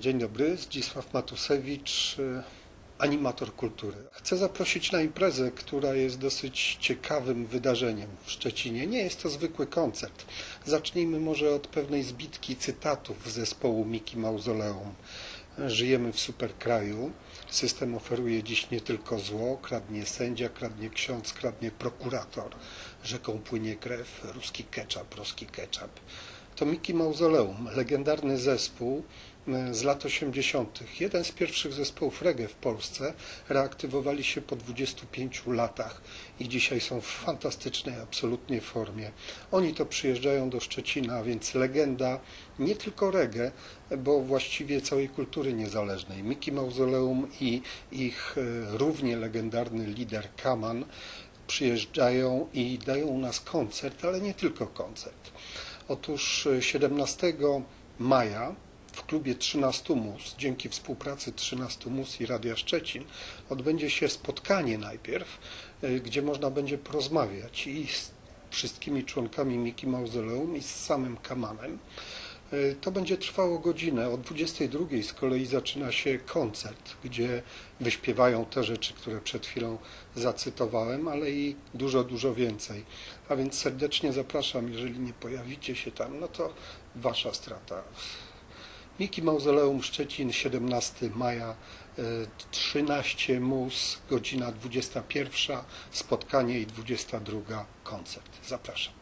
Dzień dobry, Zdzisław Matusewicz, e, animator kultury. Chcę zaprosić na imprezę, która jest dosyć ciekawym wydarzeniem w Szczecinie. Nie jest to zwykły koncert. Zacznijmy może od pewnej zbitki cytatów zespołu Miki Mauzoleum. Żyjemy w superkraju. System oferuje dziś nie tylko zło, kradnie sędzia, kradnie ksiądz, kradnie prokurator. Rzeką płynie krew, ruski ketchup, ruski ketchup. To Miki Mauzoleum, legendarny zespół e, z lat 80. Jeden z pierwszych zespołów reggae w Polsce. Reaktywowali się po 25 latach i dzisiaj są w fantastycznej absolutnie formie. Oni to przyjeżdżają do Szczecina, więc legenda nie tylko reggae, bo właściwie całej kultury niezależnej. Miki Mauzoleum i ich e, równie legendarny lider Kaman przyjeżdżają i dają u nas koncert, ale nie tylko koncert. Otóż e, 17 maja w klubie 13 Mus, dzięki współpracy 13 Mus i Radia Szczecin, odbędzie się spotkanie najpierw, e, gdzie można będzie porozmawiać i z wszystkimi członkami Miki Mauzoleum i z samym Kamanem. E, To będzie trwało godzinę. O 22 z kolei zaczyna się koncert, gdzie wyśpiewają te rzeczy, które przed chwilą zacytowałem, ale i dużo, dużo więcej. A więc serdecznie zapraszam, jeżeli nie pojawicie się tam, no to wasza strata. Miki Mauzoleum Szczecin, 17 maja, e, 13 mus, godzina 21, spotkanie i 22 koncert. Zapraszam.